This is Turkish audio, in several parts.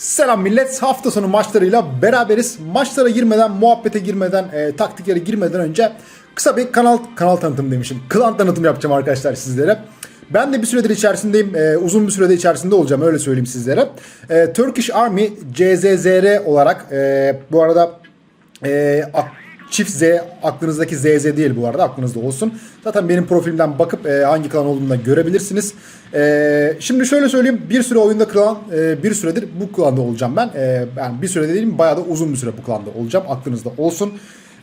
Selam millet. Hafta sonu maçlarıyla beraberiz. Maçlara girmeden, muhabbete girmeden, e, taktiklere girmeden önce kısa bir kanal kanal tanıtım demişim. Klan tanıtım yapacağım arkadaşlar sizlere. Ben de bir süredir içerisindeyim. E, uzun bir sürede içerisinde olacağım öyle söyleyeyim sizlere. E, Turkish Army CZZR olarak e, bu arada e, Çift Z aklınızdaki ZZ değil bu arada aklınızda olsun. Zaten benim profilimden bakıp e, hangi klan olduğunu da görebilirsiniz. E, şimdi şöyle söyleyeyim bir süre oyunda klan e, bir süredir bu klanda olacağım ben. E, yani bir süre değilim bayağı da uzun bir süre bu klanda olacağım aklınızda olsun.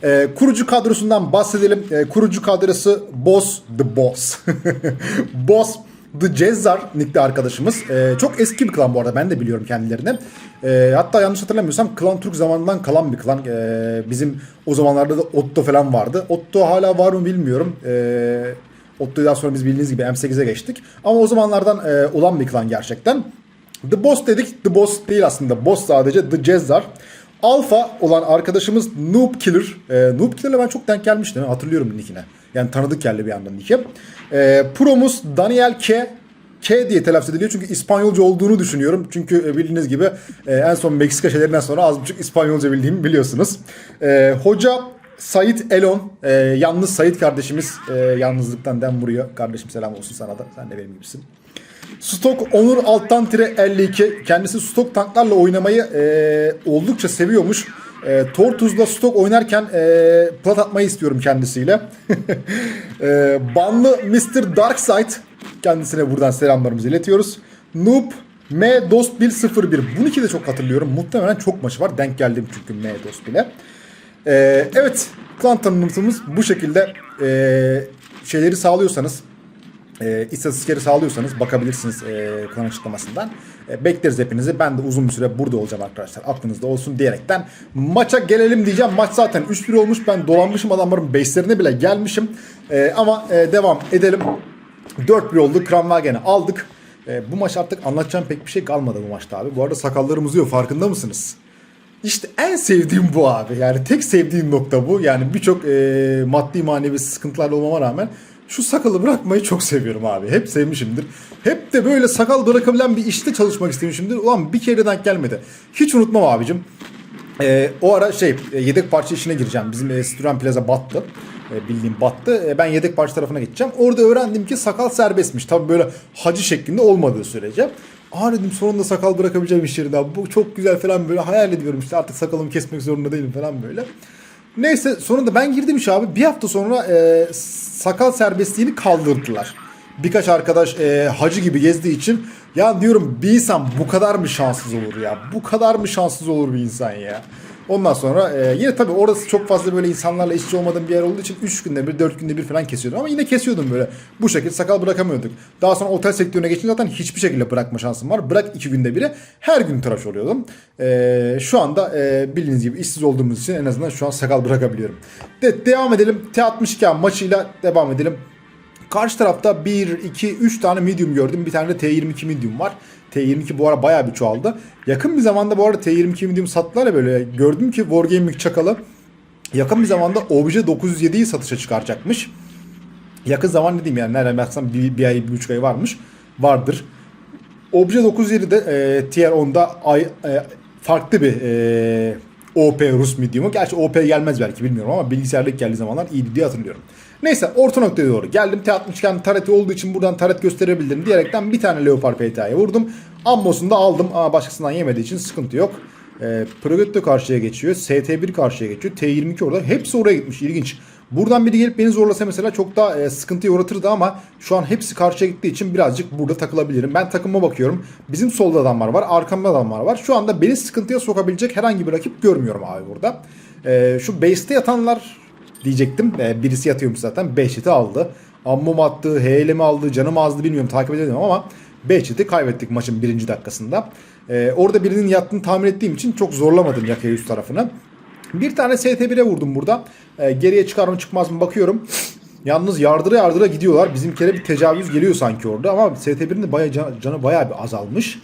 E, kurucu kadrosundan bahsedelim. E, kurucu kadrosu Boss the Boss. Boss The Cezzar nickli arkadaşımız. Ee, çok eski bir klan bu arada ben de biliyorum kendilerini. Ee, hatta yanlış hatırlamıyorsam Klan Türk zamanından kalan bir klan. Ee, bizim o zamanlarda da Otto falan vardı. Otto hala var mı bilmiyorum. Ee, Daha sonra biz bildiğiniz gibi M8'e geçtik. Ama o zamanlardan e, olan bir klan gerçekten. The Boss dedik. The Boss değil aslında. Boss sadece The Cezzar. Alpha olan arkadaşımız Noob Killer. Ee, Noob Killer'la ben çok denk gelmiştim. Hatırlıyorum nickine. Yani tanıdık geldi bir yandan nick'e. Ee, Promuz Daniel K. K diye telaffuz ediliyor çünkü İspanyolca olduğunu düşünüyorum. Çünkü e, bildiğiniz gibi e, en son Meksika şeylerinden sonra az buçuk İspanyolca bildiğimi biliyorsunuz. Ee, hoca Sait Elon. E, yalnız Sait kardeşimiz. E, yalnızlıktan dem vuruyor. Kardeşim selam olsun sana da. Sen de benim gibisin. Stok Onur Altan tire 52. Kendisi stok tanklarla oynamayı e, oldukça seviyormuş. E, Tortuz'da stok oynarken e, plat atmayı istiyorum kendisiyle. e, banlı Mr. Darkside. Kendisine buradan selamlarımızı iletiyoruz. Noob M Dost 101. Bunu ki de çok hatırlıyorum. Muhtemelen çok maçı var. Denk geldim çünkü M Dost bile. Ee, evet, klan tanıtımımız bu şekilde ee, şeyleri sağlıyorsanız, e, istatistikleri sağlıyorsanız bakabilirsiniz e, klan açıklamasından. E, bekleriz hepinizi. Ben de uzun bir süre burada olacağım arkadaşlar. Aklınızda olsun diyerekten maça gelelim diyeceğim. Maç zaten 3-1 olmuş. Ben dolanmışım adamların base'lerine bile gelmişim. E, ama e, devam edelim. 4-1 oldu. Kranwagen'i aldık. E, bu maç artık anlatacağım pek bir şey kalmadı bu maçta abi. Bu arada sakallarım uzuyor farkında mısınız? İşte en sevdiğim bu abi. Yani tek sevdiğim nokta bu. Yani birçok e, maddi manevi sıkıntılarla olmama rağmen şu sakalı bırakmayı çok seviyorum abi. Hep sevmişimdir. Hep de böyle sakal bırakabilen bir işte çalışmak istemişimdir. Ulan bir kere denk gelmedi. Hiç unutmam abicim. E, o ara şey e, yedek parça işine gireceğim. Bizim e, Sturan Plaza battı. E, bildiğim battı. E, ben yedek parça tarafına geçeceğim. Orada öğrendim ki sakal serbestmiş. Tabi böyle hacı şeklinde olmadığı sürece. Aa dedim sonunda sakal bırakabileceğim iş yerinde abi. Bu çok güzel falan böyle hayal ediyorum işte artık sakalımı kesmek zorunda değilim falan böyle. Neyse sonunda ben girdim iş abi. Bir hafta sonra e, sakal serbestliğini kaldırdılar. Birkaç arkadaş e, hacı gibi gezdiği için ya diyorum bir insan bu kadar mı şanssız olur ya? Bu kadar mı şanssız olur bir insan ya? Ondan sonra e, yine tabii orası çok fazla böyle insanlarla işçi olmadığım bir yer olduğu için 3 günde bir 4 günde bir falan kesiyordum ama yine kesiyordum böyle. Bu şekilde sakal bırakamıyorduk. Daha sonra otel sektörüne geçince zaten hiçbir şekilde bırakma şansım var. Bırak 2 günde biri her gün tıraş oluyordum. E, şu anda e, bildiğiniz gibi işsiz olduğumuz için en azından şu an sakal bırakabiliyorum. De, devam edelim. T62 maçıyla devam edelim. Karşı tarafta 1, 2, 3 tane medium gördüm. Bir tane de T22 medium var. T22 bu ara bayağı bir çoğaldı. Yakın bir zamanda bu arada T22 medium sattılar ya böyle. Gördüm ki Wargaming çakalı yakın bir zamanda Obje 907'yi satışa çıkaracakmış. Yakın zaman ne diyeyim yani nereden baksan bir, bir ay bir buçuk ay varmış. Vardır. Obje 907'de e, Tier 10'da ay, e, farklı bir e, OP Rus medium'u. Gerçi OP gelmez belki bilmiyorum ama bilgisayarda geldiği zamanlar iyiydi diye hatırlıyorum. Neyse orta noktaya doğru geldim. T60'ken tareti olduğu için buradan taret gösterebildim diyerekten bir tane Leopard PTA'ya vurdum. Ammosunu da aldım ama başkasından yemediği için sıkıntı yok. E, Progetto karşıya geçiyor. ST1 karşıya geçiyor. T22 orada. Hepsi oraya gitmiş. İlginç. Buradan biri gelip beni zorlasa mesela çok daha e, sıkıntıya uğratırdı ama şu an hepsi karşıya gittiği için birazcık burada takılabilirim. Ben takıma bakıyorum. Bizim solda adamlar var. Arkamda adamlar var. Şu anda beni sıkıntıya sokabilecek herhangi bir rakip görmüyorum abi burada. E, şu base'te yatanlar diyecektim. E, birisi yatıyormuş zaten. 5 hiti aldı. Ammum attı, HL'mi aldı, canım azdı bilmiyorum takip edemedim ama 5 hiti kaybettik maçın birinci dakikasında. E, orada birinin yattığını tahmin ettiğim için çok zorlamadım yakaya üst tarafını. Bir tane ST1'e vurdum burada. E, geriye çıkar mı çıkmaz mı bakıyorum. Yalnız yardıra yardıra gidiyorlar. Bizimkilere bir tecavüz geliyor sanki orada ama ST1'in de bayağı can- canı bayağı bir azalmış.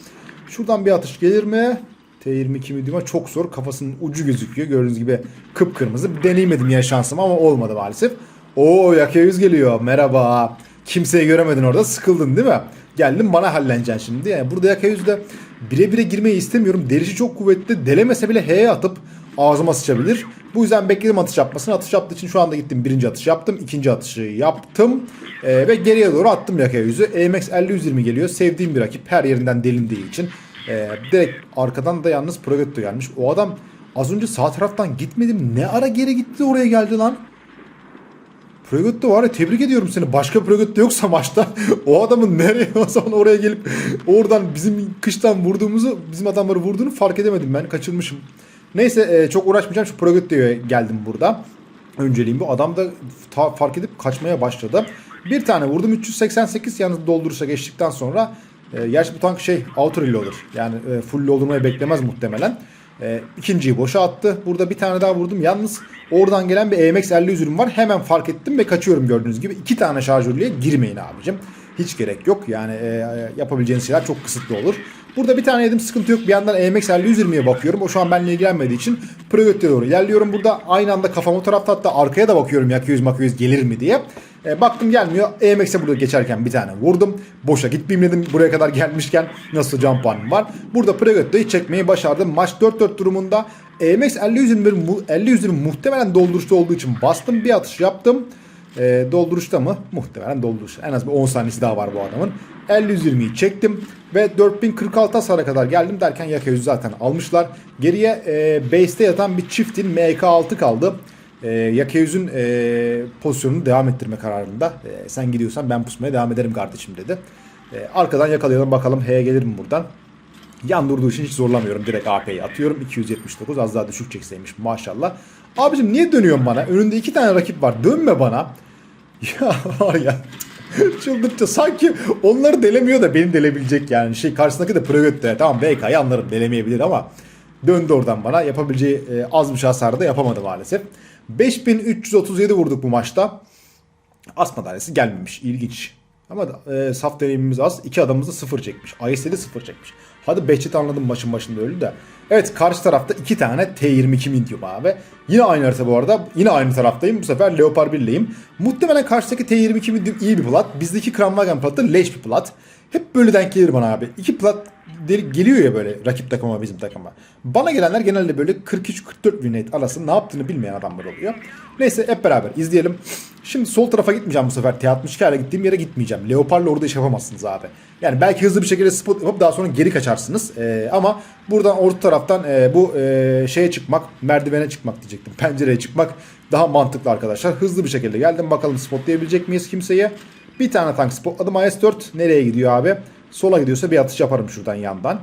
Şuradan bir atış gelir mi? T22 medium'a çok zor. Kafasının ucu gözüküyor. Gördüğünüz gibi kıpkırmızı. Deneyemedim ya şansım ama olmadı maalesef. Oo yakayüz geliyor. Merhaba. Kimseyi göremedin orada. Sıkıldın değil mi? Geldin bana halleneceksin şimdi. Yani burada yakayüzde bire bire girmeyi istemiyorum. Derişi çok kuvvetli. Delemese bile H'ye atıp ağzıma sıçabilir. Bu yüzden bekledim atış yapmasını. Atış yaptığı için şu anda gittim. Birinci atış yaptım. ikinci atışı yaptım. Ee, ve geriye doğru attım yakaya yüzü. EMX 50-120 geliyor. Sevdiğim bir rakip. Her yerinden delindiği için. Ee, direkt arkadan da yalnız Progetto gelmiş. O adam az önce sağ taraftan gitmedim. Ne ara geri gitti oraya geldi lan. Progetto var ya tebrik ediyorum seni. Başka Progetto yoksa maçta o adamın nereye o zaman oraya gelip oradan bizim kıştan vurduğumuzu bizim adamları vurduğunu fark edemedim ben. Kaçırmışım. Neyse e, çok uğraşmayacağım. Şu Progetto'ya geldim burada. Önceliğim bu. Adam da ta- fark edip kaçmaya başladı. Bir tane vurdum 388 yalnız dolduruşa geçtikten sonra e, gerçi bu tank şey auto reloader. Yani e, full doldurmayı beklemez muhtemelen. E, ikinciyi boşa attı. Burada bir tane daha vurdum. Yalnız oradan gelen bir EMX 50 ürün var. Hemen fark ettim ve kaçıyorum gördüğünüz gibi. İki tane şarjörlüğe girmeyin abicim. Hiç gerek yok. Yani e, yapabileceğiniz şeyler çok kısıtlı olur. Burada bir tane yedim sıkıntı yok. Bir yandan EMX 50-120'ye bakıyorum. O şu an benimle ilgilenmediği için Progetto'ya doğru ilerliyorum. Burada aynı anda kafam o tarafta hatta arkaya da bakıyorum yak 100 mak 100 gelir mi diye. E, baktım gelmiyor. EMX'e burada geçerken bir tane vurdum. Boşa gitmeyeyim dedim. Buraya kadar gelmişken nasıl jump puanım var. Burada Progetto'yu çekmeyi başardım. Maç 4-4 durumunda. EMX 50-120 mu- 50-120 muhtemelen dolduruşta olduğu için bastım. Bir atış yaptım. E, dolduruşta mı? Muhtemelen dolduruş. En az bir 10 saniyesi daha var bu adamın. 50-120'yi çektim ve 4046 hasara kadar geldim derken Yaka 100 zaten almışlar. Geriye e, base'te yatan bir çiftin MK6 kaldı. E, Yaka 100'ün e, pozisyonunu devam ettirme kararında. E, sen gidiyorsan ben pusmaya devam ederim kardeşim dedi. E, arkadan yakalayalım bakalım H'ye gelir mi buradan. Yan durduğu için hiç zorlamıyorum. Direkt AP'yi atıyorum. 279 az daha düşük çekseymiş maşallah. Abicim niye dönüyorsun bana? Önünde iki tane rakip var. Dönme bana. Ya var ya. Çıldırtça sanki onları delemiyor da beni delebilecek yani. Şey karşısındaki de Progetto. Tamam BK'yı anlarım delemeyebilir ama döndü oradan bana. Yapabileceği e, az bir hasarı da yapamadı maalesef. 5337 vurduk bu maçta. As madalyası gelmemiş. İlginç. Ama e, saf deneyimimiz az. İki adamımız da sıfır çekmiş. ISL'i sıfır çekmiş. Hadi Behçet'i anladım maçın başında öldü de. Evet karşı tarafta iki tane T22 medium abi. Yine aynı harita bu arada. Yine aynı taraftayım. Bu sefer Leopard 1'leyim. Muhtemelen karşıdaki T22 medium iyi bir plat. Bizdeki Kramwagen platı leş bir plat. Hep böyle denk gelir bana abi. İki plat geliyor ya böyle rakip takıma bizim takıma. Bana gelenler genelde böyle 43-44 win rate arası ne yaptığını bilmeyen adamlar oluyor. Neyse hep beraber izleyelim. Şimdi sol tarafa gitmeyeceğim bu sefer. T62 ile gittiğim yere gitmeyeceğim. Leopard'la orada iş yapamazsınız abi. Yani belki hızlı bir şekilde spot yapıp daha sonra geri kaçarsınız. Ee, ama buradan orta taraftan e, bu e, şeye çıkmak, merdivene çıkmak diyecektim. Pencereye çıkmak daha mantıklı arkadaşlar. Hızlı bir şekilde geldim. Bakalım spotlayabilecek miyiz kimseyi? Bir tane tank spotladım. IS-4 nereye gidiyor abi? Sola gidiyorsa bir atış yaparım şuradan yandan.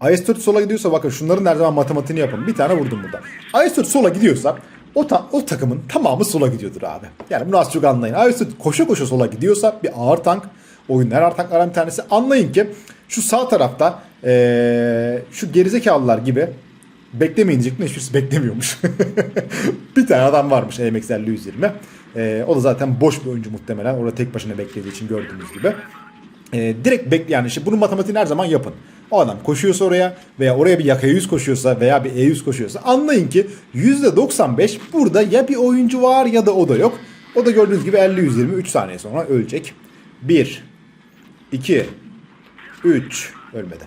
IS-4 sola gidiyorsa bakın şunların her zaman matematiğini yapın. Bir tane vurdum burada. IS-4 sola gidiyorsa o, ta- o takımın tamamı sola gidiyordur abi. Yani bunu az çok anlayın. IS-4 koşa koşa sola gidiyorsa bir ağır tank oyunun her ağır tanklardan bir tanesi anlayın ki şu sağ tarafta ee, şu gerizekalılar gibi beklemeyin diyecektim hiçbirisi beklemiyormuş. bir tane adam varmış EMX 120. Ee, o da zaten boş bir oyuncu muhtemelen. Orada tek başına beklediği için gördüğünüz gibi. Ee, direkt bek yani işte bunun matematiğini her zaman yapın. O adam koşuyorsa oraya veya oraya bir yaka 100 koşuyorsa veya bir E100 koşuyorsa anlayın ki %95 burada ya bir oyuncu var ya da o da yok. O da gördüğünüz gibi 50-120 3 saniye sonra ölecek. 1 2 3 ölmedi.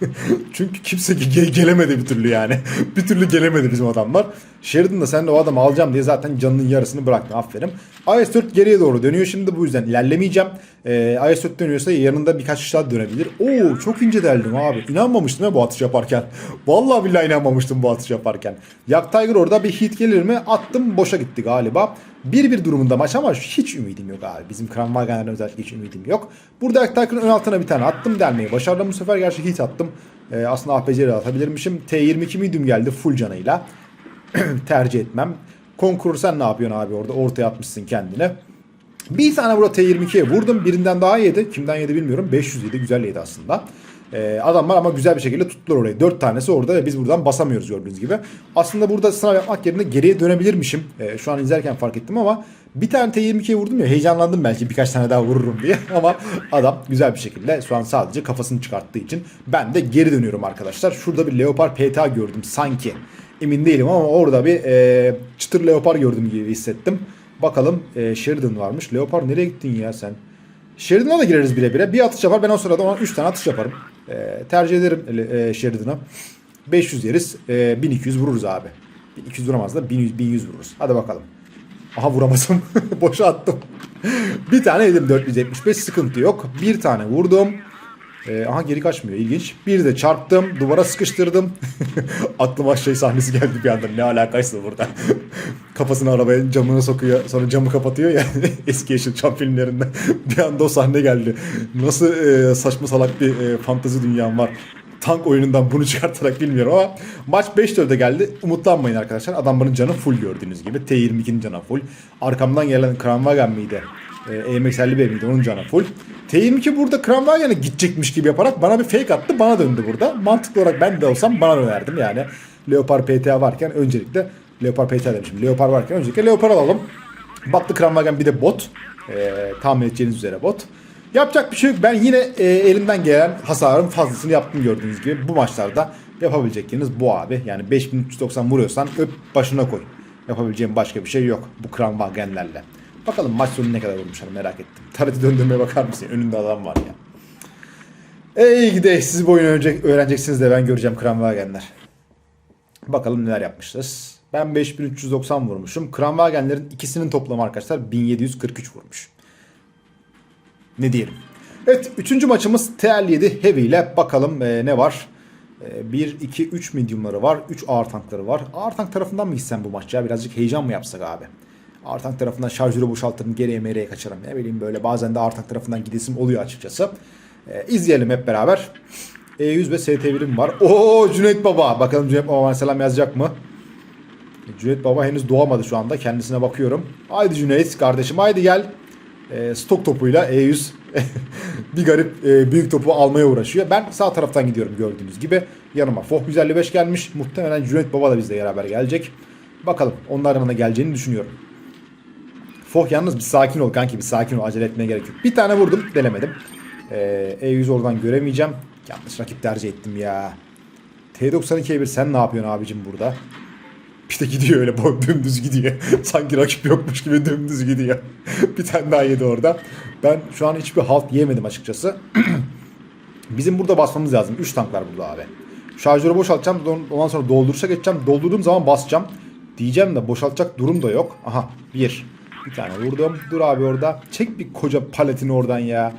Çünkü kimse ge- gelemedi bir türlü yani. bir türlü gelemedi bizim adamlar. Sheridan da sen de o adamı alacağım diye zaten canının yarısını bıraktı. Aferin. IS-4 geriye doğru dönüyor şimdi bu yüzden ilerlemeyeceğim. Ee, IS-4 dönüyorsa yanında birkaç kişi daha dönebilir. Oo çok ince deldim abi. İnanmamıştım ya bu atış yaparken. Vallahi billahi inanmamıştım bu atış yaparken. Yak Tiger orada bir hit gelir mi? Attım boşa gitti galiba. 1-1 durumunda maç ama hiç ümidim yok abi. Bizim Kranwagen'den özellikle hiç ümidim yok. Burada Yak Tiger'ın ön altına bir tane attım delmeyi başardım. Bu sefer gerçi hit attım. Ee, aslında APC'yle atabilirmişim. T22 medium geldi full canıyla. Tercih etmem. Konkur sen ne yapıyorsun abi orada? Ortaya atmışsın kendine. Bir tane burada T22'ye vurdum. Birinden daha yedi. Kimden yedi bilmiyorum. 500 yedi. Güzel yedi aslında. Ee, adamlar ama güzel bir şekilde tuttular orayı. 4 tanesi orada ve biz buradan basamıyoruz gördüğünüz gibi. Aslında burada sınav yapmak yerine geriye dönebilirmişim. Ee, şu an izlerken fark ettim ama bir tane T22'ye vurdum ya heyecanlandım belki birkaç tane daha vururum diye. ama adam güzel bir şekilde şu an sadece kafasını çıkarttığı için ben de geri dönüyorum arkadaşlar. Şurada bir Leopard PTA gördüm sanki. Emin değilim ama orada bir e, çıtır Leopard gördüm gibi hissettim. Bakalım e, Sheridan varmış. Leopard nereye gittin ya sen? Sheridan'a da gireriz bire bire. Bir atış yapar ben o sırada ona 3 tane atış yaparım. E, tercih ederim e, Sheridan'ı. 500 yeriz. E, 1200 vururuz abi. 1200 vuramaz da 1100, 1100 vururuz. Hadi bakalım. Aha vuramadım. Boşa attım. bir tane yedim 475 sıkıntı yok. Bir tane vurdum. Ee, aha geri kaçmıyor ilginç. Bir de çarptım. Duvara sıkıştırdım. Aklıma şey sahnesi geldi bir anda. Ne alakaysa burada. Kafasını arabaya camına sokuyor. Sonra camı kapatıyor ya. Eski Yeşilçam filmlerinde. bir anda o sahne geldi. Nasıl e, saçma salak bir e, fantezi dünyam var. Tank oyunundan bunu çıkartarak bilmiyorum ama maç 5-4'e geldi. Umutlanmayın arkadaşlar. Adamların canı full gördüğünüz gibi. T22'nin canı full. Arkamdan gelen Kranwagen miydi? E, EMX 51 miydi? Onun canı full. T22 burada Kranwagen'e gidecekmiş gibi yaparak bana bir fake attı. Bana döndü burada. Mantıklı olarak ben de olsam bana dönerdim yani. Leopard PTA varken öncelikle Leopard PTA demişim. Leopard varken öncelikle Leopard alalım. Baktı Kranwagen bir de bot. E, tahmin edeceğiniz üzere bot. Yapacak bir şey yok. Ben yine e, elimden gelen hasarın fazlasını yaptım gördüğünüz gibi. Bu maçlarda yapabilecekleriniz bu abi. Yani 5390 vuruyorsan öp başına koy. Yapabileceğim başka bir şey yok bu Kranwagen'lerle. Bakalım maç sonu ne kadar vurmuşlar merak ettim. Tarıtı döndürmeye bakar mısın? Önünde adam var ya. Ey gide siz bu oyunu öğrenecek, öğreneceksiniz de ben göreceğim Kranwagen'ler. Bakalım neler yapmışız. Ben 5390 vurmuşum. Kranwagen'lerin ikisinin toplamı arkadaşlar 1743 vurmuş. Ne diyelim. Evet 3. maçımız TL7 Heavy ile bakalım e, ne var. 1, 2, 3 mediumları var. 3 ağır tankları var. Ağır tank tarafından mı gitsem bu maç ya? Birazcık heyecan mı yapsak abi? Ağır tank tarafından şarjörü boşaltırım. Geriye mereye kaçarım. Ne bileyim böyle bazen de ağır tank tarafından gidesim oluyor açıkçası. E, izleyelim hep beraber. E100 ve ST1'im var. Oo Cüneyt Baba. Bakalım Cüneyt Baba selam yazacak mı? Cüneyt Baba henüz doğamadı şu anda. Kendisine bakıyorum. Haydi Cüneyt kardeşim haydi gel. E, stok topuyla E100 bir garip e, büyük topu almaya uğraşıyor. Ben sağ taraftan gidiyorum gördüğünüz gibi. Yanıma Foh 155 gelmiş. Muhtemelen Cüneyt Baba da bizle beraber gelecek. Bakalım onların yanına geleceğini düşünüyorum. Foh yalnız bir sakin ol kanki bir sakin ol acele etmeye gerek yok. Bir tane vurdum delemedim. Ee, E100 oradan göremeyeceğim. Yanlış rakip tercih ettim ya. T92'ye sen ne yapıyorsun abicim burada? İşte gidiyor öyle boy dümdüz gidiyor. Sanki rakip yokmuş gibi dümdüz gidiyor. bir tane daha yedi orada. Ben şu an hiçbir halt yemedim açıkçası. Bizim burada basmamız lazım. 3 tank var burada abi. Şarjörü boşaltacağım. Ondan sonra dolduruşa geçeceğim. Doldurduğum zaman basacağım. Diyeceğim de boşaltacak durum da yok. Aha bir. Bir tane vurdum. Dur abi orada. Çek bir koca paletini oradan ya.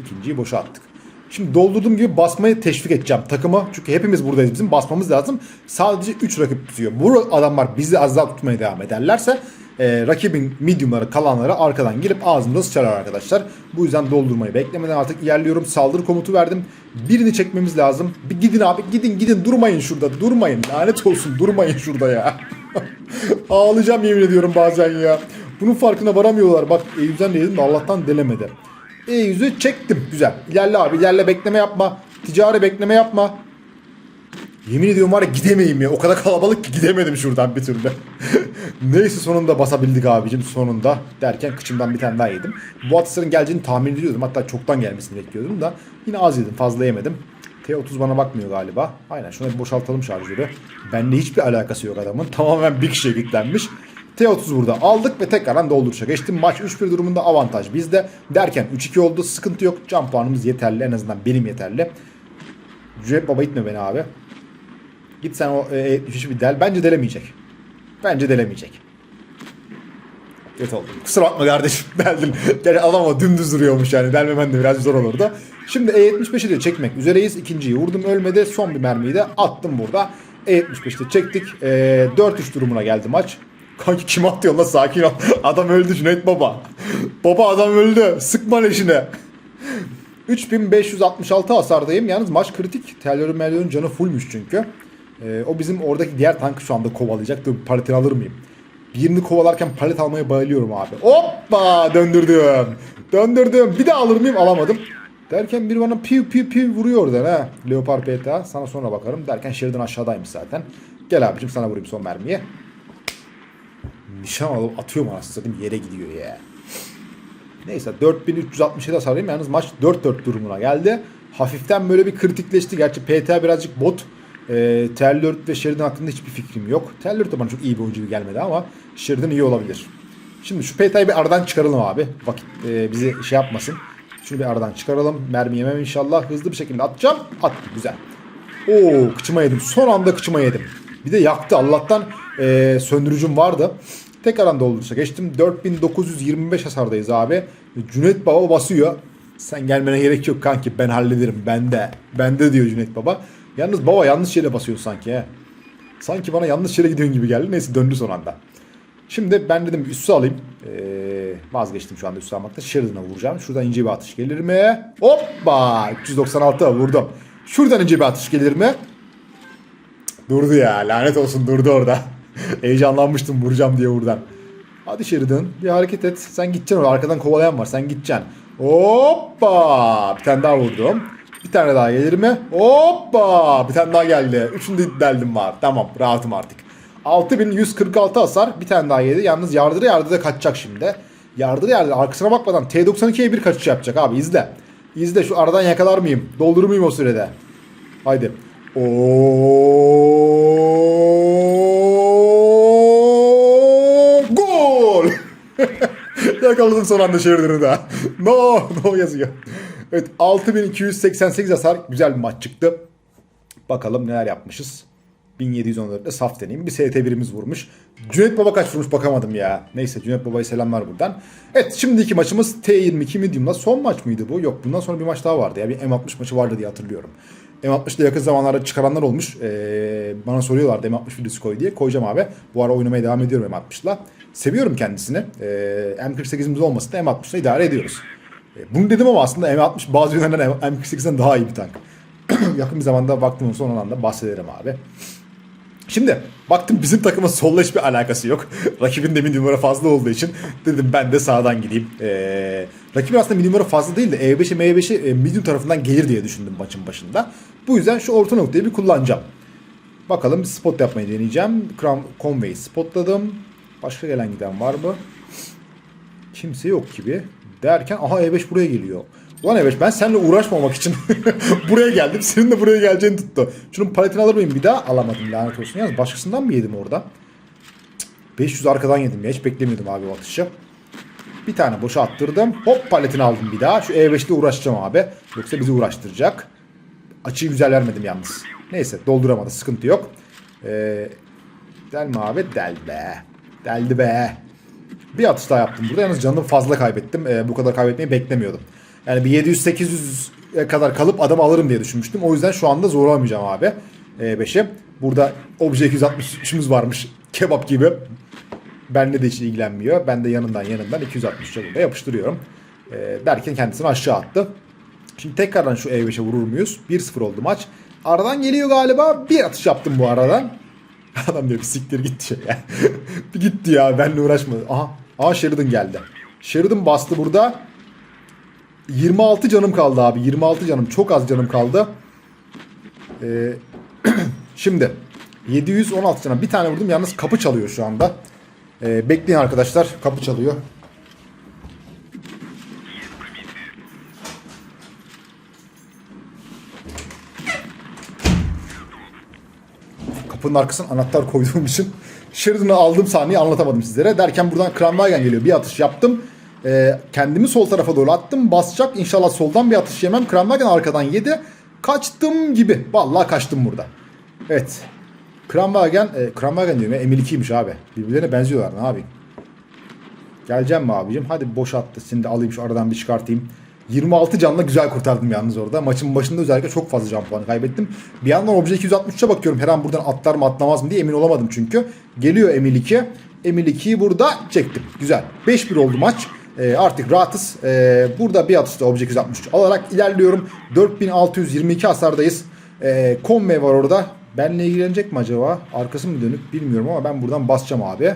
İkinciyi boşalttık. Şimdi doldurduğum gibi basmayı teşvik edeceğim takıma. Çünkü hepimiz buradayız. Bizim basmamız lazım. Sadece 3 rakip tutuyor. Bu adamlar bizi az daha tutmaya devam ederlerse e, rakibin mediumları kalanları arkadan girip ağzımda sıçrar arkadaşlar. Bu yüzden doldurmayı beklemeden artık ilerliyorum. Saldırı komutu verdim. Birini çekmemiz lazım. Bir gidin abi gidin gidin durmayın şurada durmayın. Lanet olsun durmayın şurada ya. Ağlayacağım yemin ediyorum bazen ya. Bunun farkına varamıyorlar. Bak E100'den dedim de Allah'tan delemedi. E100'ü çektim. Güzel. İlerle abi. ilerle bekleme yapma. Ticari bekleme yapma. Yemin ediyorum var ya gidemeyim ya. O kadar kalabalık ki gidemedim şuradan bir türlü. Neyse sonunda basabildik abicim sonunda. Derken kıçımdan bir tane daha yedim. Bu atışların geleceğini tahmin ediyordum. Hatta çoktan gelmesini bekliyordum da. Yine az yedim. Fazla yemedim. T30 bana bakmıyor galiba. Aynen şuna bir boşaltalım şarjörü. Bende hiçbir alakası yok adamın. Tamamen bir kişiye kilitlenmiş. T30 burada aldık ve tekrardan dolduruşa geçtim. Maç 3-1 durumunda avantaj bizde. Derken 3-2 oldu. Sıkıntı yok. Can puanımız yeterli. En azından benim yeterli. Cüret baba itme beni abi. Git sen o e, düşüşü bir del. Bence delemeyecek. Bence delemeyecek. Kötü oldu. Kusura bakma kardeşim. Deldin. Yani adam ama dümdüz duruyormuş yani. Delmemen de biraz zor olurdu. Şimdi E75'i de çekmek üzereyiz. İkinciyi vurdum ölmedi. Son bir mermiyi de attım burada. E75'te çektik. E, 4-3 durumuna geldi maç. Kanki kim atıyor lan sakin ol. Adam öldü Cüneyt baba. baba adam öldü. Sıkma leşine. 3566 hasardayım. Yalnız maç kritik. Terörün merörün canı fullmüş çünkü. Ee, o bizim oradaki diğer tankı şu anda kovalayacak. Dur paletini alır mıyım? Birini kovalarken palet almaya bayılıyorum abi. Hoppa döndürdüm. Döndürdüm. Bir de alır mıyım? Alamadım. Derken biri bana piu piu piu vuruyor oradan ha. Leopard PTA. Sana sonra bakarım. Derken Sheridan aşağıdaymış zaten. Gel abicim sana vurayım son mermiye. Nişan alıp atıyorum anasını satayım yere gidiyor ya. Neyse 4367 hasarlıyım yalnız maç 4-4 durumuna geldi. Hafiften böyle bir kritikleşti. Gerçi PTA birazcık bot. E, Terlört ve Sheridan hakkında hiçbir fikrim yok. Terlört de bana çok iyi bir oyuncu gibi gelmedi ama Sheridan iyi olabilir. Şimdi şu PTA'yı bir aradan çıkaralım abi. Vakit e, bizi şey yapmasın. Şunu bir aradan çıkaralım. Mermi yemem inşallah. Hızlı bir şekilde atacağım. Attım güzel. Oo kıçıma yedim. Son anda kıçıma yedim. Bir de yaktı Allah'tan eee söndürücüm vardı. Tekrardan doldursa geçtim. 4925 hasardayız abi. Cüneyt Baba basıyor. Sen gelmene gerek yok kanki ben hallederim bende. Bende diyor Cüneyt Baba. Yalnız baba yanlış yere basıyor sanki he. Sanki bana yanlış yere gidiyorsun gibi geldi. Neyse döndü son anda. Şimdi ben dedim üssü alayım. Ee, vazgeçtim şu anda üssü almakta. Sheridan'a vuracağım. Şuradan ince bir atış gelir mi? Hoppa! 396 vurdum. Şuradan ince bir atış gelir mi? Durdu ya. Lanet olsun durdu orada. Heyecanlanmıştım vuracağım diye buradan. Hadi Sheridan bir hareket et. Sen gideceksin oraya. Arkadan kovalayan var. Sen gideceksin. Hoppa! Bir tane daha vurdum. Bir tane daha gelir mi? Hoppa! Bir tane daha geldi. Üçünde deldim var. Tamam rahatım artık. 6146 hasar. Bir tane daha yedi. Yalnız yardıra yardıra kaçacak şimdi. Yardıra yardıra arkasına bakmadan T92'ye bir kaçış yapacak abi izle. İzle şu aradan yakalar mıyım? Doldurur muyum o sürede? Haydi. Oo! Yakaladım son anda Sheridan'ı da. No, no yazıyor. Evet 6288 hasar. Güzel bir maç çıktı. Bakalım neler yapmışız. 1714'te saf deneyim. Bir ST1'imiz vurmuş. Cüneyt Baba kaç vurmuş bakamadım ya. Neyse Cüneyt Baba'ya selamlar buradan. Evet şimdiki maçımız T22 Medium'la. Son maç mıydı bu? Yok bundan sonra bir maç daha vardı ya. Bir M60 maçı vardı diye hatırlıyorum. M60'da yakın zamanlarda çıkaranlar olmuş. Ee, bana soruyorlardı M60 videosu koy diye. Koyacağım abi. Bu ara oynamaya devam ediyorum M60'la. Seviyorum kendisini. Ee, M48'imiz olmasa da M60'la idare ediyoruz. Ee, bunu dedim ama aslında M60 bazı yönlerden M48'den daha iyi bir tank. yakın bir zamanda vaktim olursa ondan da bahsederim abi. Şimdi baktım bizim takımın solla hiçbir alakası yok. Rakibin de bir numara fazla olduğu için dedim ben de sağdan gideyim. Ee, rakibin aslında bir numara fazla değil de E5'e M5'e e, medium tarafından gelir diye düşündüm maçın başında. Bu yüzden şu orta noktayı bir kullanacağım. Bakalım bir spot yapmayı deneyeceğim. Crown Conway spotladım. Başka gelen giden var mı? Kimse yok gibi. Derken aha E5 buraya geliyor. Ulan E5 ben seninle uğraşmamak için buraya geldim. Senin de buraya geleceğini tuttu. Şunun paletini alır mıyım bir daha? Alamadım lanet olsun. Yalnız başkasından mı yedim orada? Cık, 500 arkadan yedim ya. Hiç beklemiyordum abi o atışı. Bir tane boşa attırdım. Hop paletini aldım bir daha. Şu E5'te uğraşacağım abi. Yoksa bizi uğraştıracak. Açıyı güzel vermedim yalnız. Neyse dolduramadı. Sıkıntı yok. Ee, del mi abi? Del be. Deldi be. Bir atış daha yaptım burada. Yalnız canımı fazla kaybettim. Ee, bu kadar kaybetmeyi beklemiyordum. Yani bir 700-800'e kadar kalıp adam alırım diye düşünmüştüm. O yüzden şu anda zorlamayacağım abi. E5'i. Burada obje 263'ümüz varmış. Kebap gibi. Benle de hiç ilgilenmiyor. Ben de yanından yanından 263'e burada yapıştırıyorum. Ee, derken kendisini aşağı attı. Şimdi tekrardan şu E5'e vurur muyuz? 1-0 oldu maç. Aradan geliyor galiba. Bir atış yaptım bu aradan. Adam diyor bir siktir gitti ya. bir gitti ya benle uğraşmadı. Aha. Aha Sheridan geldi. Sheridan bastı burada. 26 canım kaldı abi. 26 canım. Çok az canım kaldı. Ee, şimdi 716 canım. Bir tane vurdum. Yalnız kapı çalıyor şu anda. Ee, bekleyin arkadaşlar. Kapı çalıyor. Kapının arkasına anahtar koyduğum için Sheridan'ı aldığım sahneyi anlatamadım sizlere. Derken buradan Kranwagen geliyor. Bir atış yaptım. Ee, kendimi sol tarafa doğru attım. Basacak. İnşallah soldan bir atış yemem. Kranwagen arkadan yedi. Kaçtım gibi. Vallahi kaçtım burada. Evet. Kranwagen, e, Kranwagen diyorum ya. M2'ymiş abi. Birbirlerine benziyorlar. Ne yapayım? Geleceğim mi abicim? Hadi boş attı. Şimdi alayım şu aradan bir çıkartayım. 26 canla güzel kurtardım yalnız orada. Maçın başında özellikle çok fazla can puanı kaybettim. Bir yandan obje 263'e bakıyorum. Her an buradan atlar mı atlamaz mı diye emin olamadım çünkü. Geliyor Emil 2. Emil 2'yi burada çektim. Güzel. 5-1 oldu maç. Ee, artık rahatız. Ee, burada bir atışta obje 263 alarak ilerliyorum. 4622 hasardayız. Ee, Conway var orada. Benle ilgilenecek mi acaba? Arkası mı dönük bilmiyorum ama ben buradan basacağım abi.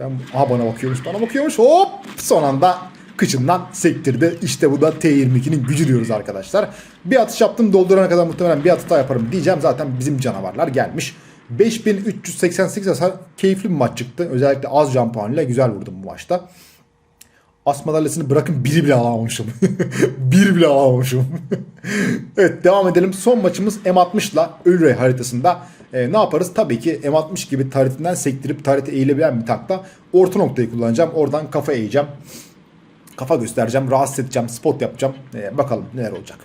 Ben aha bana bakıyormuş bana bakıyormuş hop son anda kıçından sektirdi. İşte bu da T22'nin gücü diyoruz arkadaşlar. Bir atış yaptım doldurana kadar muhtemelen bir atış daha yaparım diyeceğim. Zaten bizim canavarlar gelmiş. 5388 hasar keyifli bir maç çıktı. Özellikle az can puanıyla güzel vurdum bu maçta. As bırakın biri bile alamamışım. bir bile alamamışım. evet devam edelim. Son maçımız M60'la Ölrey haritasında. Ee, ne yaparız? Tabii ki M60 gibi tarihtinden sektirip tarihte eğilebilen bir takta orta noktayı kullanacağım. Oradan kafa eğeceğim. Kafa göstereceğim, rahatsız edeceğim, spot yapacağım. Ee, bakalım neler olacak.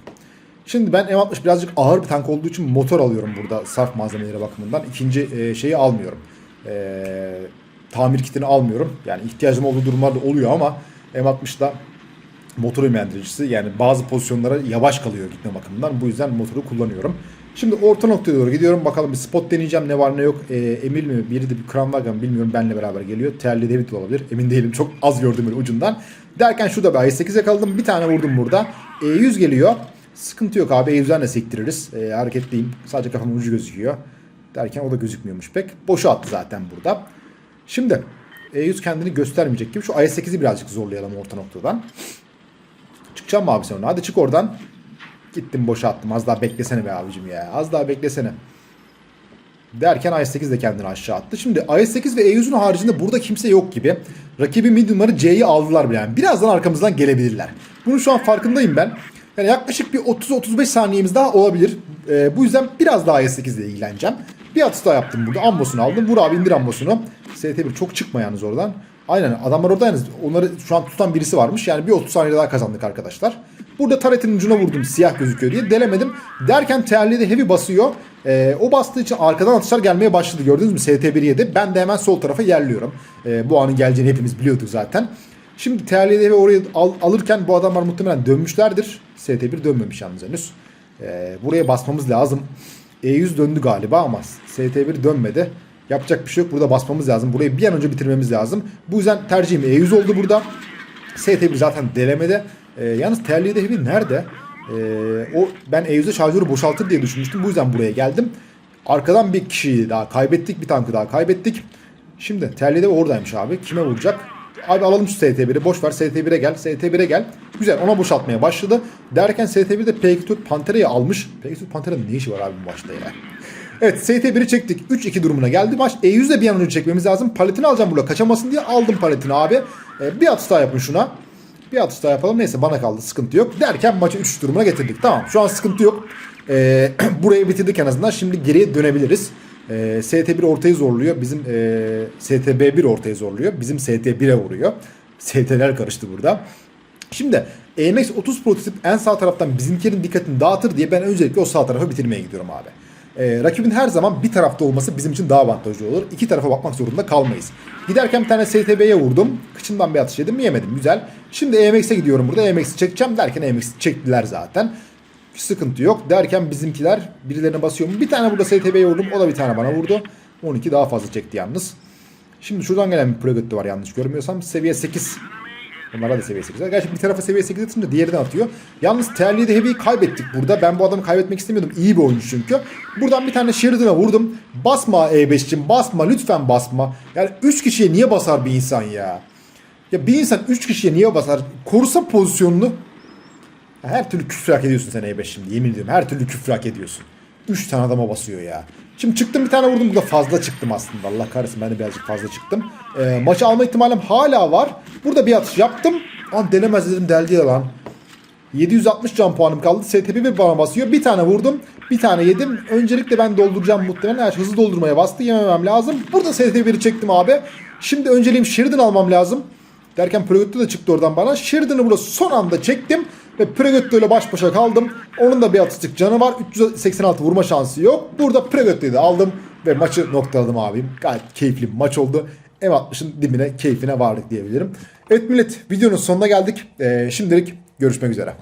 Şimdi ben M60 birazcık ağır bir tank olduğu için motor alıyorum burada sarf malzemeleri bakımından. İkinci e, şeyi almıyorum. Ee, tamir kitini almıyorum. Yani ihtiyacım olduğu durumlarda oluyor ama M60'da motor yönlendiricisi yani bazı pozisyonlara yavaş kalıyor gitme bakımından. Bu yüzden motoru kullanıyorum. Şimdi orta noktaya doğru gidiyorum. Bakalım bir spot deneyeceğim ne var ne yok. Ee, Emil mi? Biri de bir Kramwagen bilmiyorum benle beraber geliyor. Terli David olabilir. Emin değilim. Çok az gördüm ucundan. Derken şurada bir i8'e kaldım. Bir tane vurdum burada. E, 100 geliyor. Sıkıntı yok abi. E100'den de sektiririz. E, hareketliyim. Sadece kafamın ucu gözüküyor. Derken o da gözükmüyormuş pek. Boşa attı zaten burada. Şimdi E100 kendini göstermeyecek gibi. Şu i8'i birazcık zorlayalım orta noktadan. Çıkacağım mı abi sen ona? Hadi çık oradan. Gittim boşa attım. Az daha beklesene be abicim ya. Az daha beklesene. Derken i8 de kendini aşağı attı. Şimdi i8 ve E100'ün haricinde burada kimse yok gibi. Rakibi medium'ları C'yi aldılar bile yani. Birazdan arkamızdan gelebilirler. Bunun şu an farkındayım ben. Yani yaklaşık bir 30-35 saniyemiz daha olabilir. Ee, bu yüzden biraz daha i8 ile ilgileneceğim. Bir atış daha yaptım burada. Ambosunu aldım. Vur abi indir ambosunu. ST1 çok çıkma yalnız oradan. Aynen adamlar orada yalnız. Onları şu an tutan birisi varmış. Yani bir 30 saniye daha kazandık arkadaşlar. Burada taretin ucuna vurdum siyah gözüküyor diye. Delemedim. Derken terliğe de heavy basıyor. Ee, o bastığı için arkadan atışlar gelmeye başladı. Gördünüz mü? ST1 yedi. Ben de hemen sol tarafa yerliyorum. Ee, bu anın geleceğini hepimiz biliyorduk zaten. Şimdi terliğe de heavy oraya al- alırken bu adamlar muhtemelen dönmüşlerdir. ST1 dönmemiş yalnız henüz. Ee, buraya basmamız lazım. E100 döndü galiba ama ST1 dönmedi. Yapacak bir şey yok. Burada basmamız lazım. Burayı bir an önce bitirmemiz lazım. Bu yüzden tercihim E100 oldu burada. ST1 zaten delemede. Ee, yalnız terliği de heavy nerede? Ee, o ben E100'e şarjörü boşaltır diye düşünmüştüm. Bu yüzden buraya geldim. Arkadan bir kişiyi daha kaybettik. Bir tankı daha kaybettik. Şimdi terliği de oradaymış abi. Kime vuracak? Abi alalım şu ST1'i. Boş ver ST1'e gel. ST1'e gel. Güzel ona boşaltmaya başladı. Derken ST1 de P2 Pantera'yı almış. P2 Pantera'nın ne işi var abi bu maçta ya? Evet ST1'i çektik. 3-2 durumuna geldi maç. E100 de bir an önce çekmemiz lazım. Paletini alacağım burada. Kaçamasın diye aldım paletini abi. Ee, bir atış daha yapın şuna. Bir atış daha yapalım. Neyse bana kaldı. Sıkıntı yok. Derken maçı 3 durumuna getirdik. Tamam şu an sıkıntı yok. Ee, burayı bitirdik en azından. Şimdi geriye dönebiliriz. Ee, ST1 ortayı zorluyor. Bizim e, STB1 ortayı zorluyor. Bizim ST1'e vuruyor. ST'ler karıştı burada. Şimdi EMX 30 prototip en sağ taraftan bizimkilerin dikkatini dağıtır diye ben öncelikle o sağ tarafa bitirmeye gidiyorum abi. Ee, rakibin her zaman bir tarafta olması bizim için daha avantajlı olur. İki tarafa bakmak zorunda kalmayız. Giderken bir tane STB'ye vurdum. Kıçından bir atış yedim mi yemedim. Güzel. Şimdi EMX'e gidiyorum burada. EMX'i çekeceğim derken EMX'i çektiler zaten. Hiç sıkıntı yok. Derken bizimkiler birilerine basıyor mu? Bir tane burada STB'ye vurdum. O da bir tane bana vurdu. 12 daha fazla çekti yalnız. Şimdi şuradan gelen bir Pregott'u var yanlış görmüyorsam. Seviye 8. Bunlara da seviye 8. Gerçi bir tarafa seviye 8 atınca diğerine atıyor. Yalnız terliği de Heavy'yi kaybettik burada. Ben bu adamı kaybetmek istemiyordum. İyi bir oyuncu çünkü. Buradan bir tane Sheridan'a vurdum. Basma E5 için basma lütfen basma. Yani 3 kişiye niye basar bir insan ya? Ya bir insan 3 kişiye niye basar? Korusa pozisyonunu. Her türlü küfür hak ediyorsun sen E5 şimdi yemin ediyorum. Her türlü küfür hak ediyorsun. 3 tane adama basıyor ya. Şimdi çıktım bir tane vurdum. Burada fazla çıktım aslında. Allah kahretsin ben de birazcık fazla çıktım. Ee, maçı alma ihtimalim hala var. Burada bir atış yaptım. Lan denemez dedim deldi ya lan. 760 can puanım kaldı. STP bir bana basıyor. Bir tane vurdum. Bir tane yedim. Öncelikle ben dolduracağım muhtemelen. Eğer hızlı doldurmaya bastı yememem lazım. Burada ST1'i çektim abi. Şimdi önceliğim Sheridan almam lazım. Derken Pregotto da çıktı oradan bana. Sheridan'ı burada son anda çektim. Ve Pregotto ile baş başa kaldım. Onun da bir atışlık canı var. 386 vurma şansı yok. Burada Pregotto'yu da aldım. Ve maçı noktaladım abim. Gayet keyifli bir maç oldu. M60'ın dibine keyfine vardık diyebilirim. Evet millet videonun sonuna geldik. Ee, şimdilik görüşmek üzere.